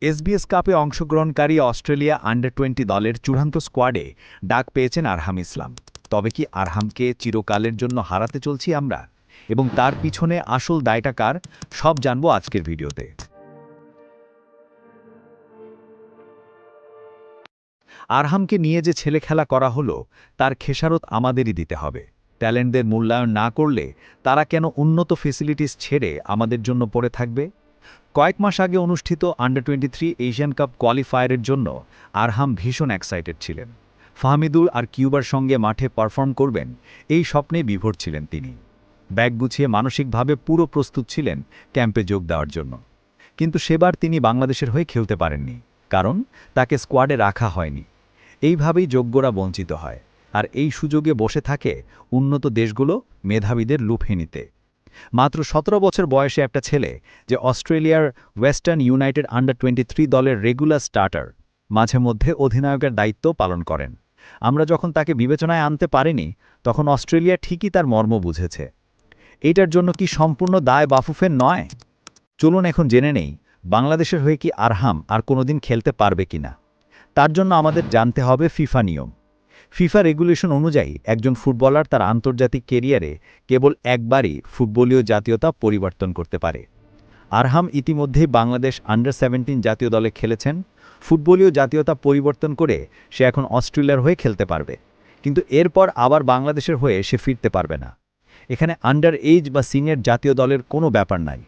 SBS কাপে অংশগ্রহণকারী Australia under twenty দলের চূড়ান্ত স্কোয়াডে ডাক পেয়েছেন আরহাম ইসলাম। তবে কি আরহামকে চিরকালের জন্য হারাতে চলছি আমরা? এবং তার পিছনে আসল দায়টা কার? সব জানব আজকের ভিডিওতে। আরহামকে নিয়ে যে ছেলে খেলা করা হলো, তার খেসারত আমাদেরই দিতে হবে। ট্যালেন্টদের মূল্যায়ন না করলে তারা কেন উন্নত ফেসিলিটিস ছেড়ে আমাদের জন্য পড়ে থাকবে? কয়েক মাস আগে অনুষ্ঠিত under twenty three Asian cup কোয়ালিফায়ারের জন্য আরহাম ভীষণ এক্সাইটেড ছিলেন। ফাহমিদুল আর কিউবার সঙ্গে মাঠে পারফর্ম করবেন, এই স্বপ্নে বিভোর ছিলেন তিনি। ব্যাগ গুছিয়ে মানসিকভাবে পুরো প্রস্তুত ছিলেন ক্যাম্পে যোগ দেওয়ার জন্য। কিন্তু সেবার তিনি বাংলাদেশের হয়ে খেলতে পারেননি, কারণ তাকে স্কোয়াডে রাখা হয়নি। এইভাবেই যোগ্যরা বঞ্চিত হয়, আর এই সুযোগে বসে থাকে উন্নত দেশগুলো মেধাবীদের লুফে নিতে। মাত্র সতেরো বছর বয়সে একটা ছেলে যে অস্ট্রেলিয়ার ওয়েস্টার্ন ইউনাইটেড আন্ডার টোয়েন্টি দলের রেগুলার স্টার্টার, মাঝে মধ্যে অধিনায়কের দায়িত্ব পালন করেন। আমরা যখন তাকে বিবেচনায় আনতে পারিনি, তখন অস্ট্রেলিয়া ঠিকই তার মর্ম বুঝেছে। এইটার জন্য কি সম্পূর্ণ দায় বাফুফের নয়? চলুন এখন জেনে নেই, বাংলাদেশের হয়ে কি আরহাম আর কোনোদিন খেলতে পারবে কিনা। তার জন্য আমাদের জানতে হবে ফিফা নিয়ম। ফিফা রেগুলেশন অনুযায়ী একজন ফুটবলার তার আন্তর্জাতিক কেরিয়ারে কেবল একবারই ফুটবলীয় জাতীয়তা পরিবর্তন করতে পারে। আরহাম ইতিমধ্যেই বাংলাদেশ আন্ডার সেভেন্টিন জাতীয় দলে খেলেছেন। ফুটবলীয় জাতীয়তা পরিবর্তন করে সে এখন অস্ট্রেলিয়ার হয়ে খেলতে পারবে। কিন্তু এরপর আবার বাংলাদেশের হয়ে সে ফিরতে পারবে না। এখানে আন্ডার এইজ বা সিনিয়র জাতীয় দলের কোনো ব্যাপার নাই।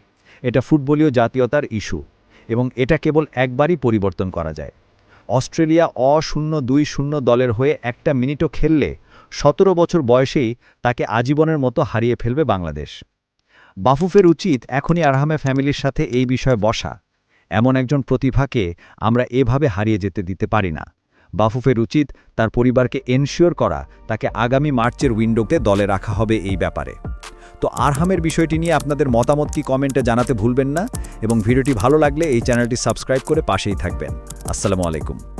এটা ফুটবলীয় জাতীয়তার ইস্যু এবং এটা কেবল একবারই পরিবর্তন করা যায়। অস্ট্রেলিয়া অ শূন্য দুই শূন্য দলের হয়ে একটা মিনিটও খেললে সতেরো বছর বয়সেই তাকে আজীবনের মতো হারিয়ে ফেলবে বাংলাদেশ। বাফুফের উচিত এখনই আরহামে ফ্যামিলির সাথে এই বিষয়ে বসা। এমন একজন প্রতিভাকে আমরা এভাবে হারিয়ে যেতে দিতে পারি না। বাফুফের উচিত তার পরিবারকে এনশিওর করা, তাকে আগামী মার্চের উইন্ডোতে দলে রাখা হবে এই ব্যাপারে। তো আরহামের বিষয়টি নিয়ে আপনাদের মতামত কি কমেন্টে জানাতে ভুলবেন না। এবং ভিডিওটি ভালো লাগলে এই চ্যানেলটি সাবস্ক্রাইব করে পাশেই থাকবেন। আসসালামু আলাইকুম।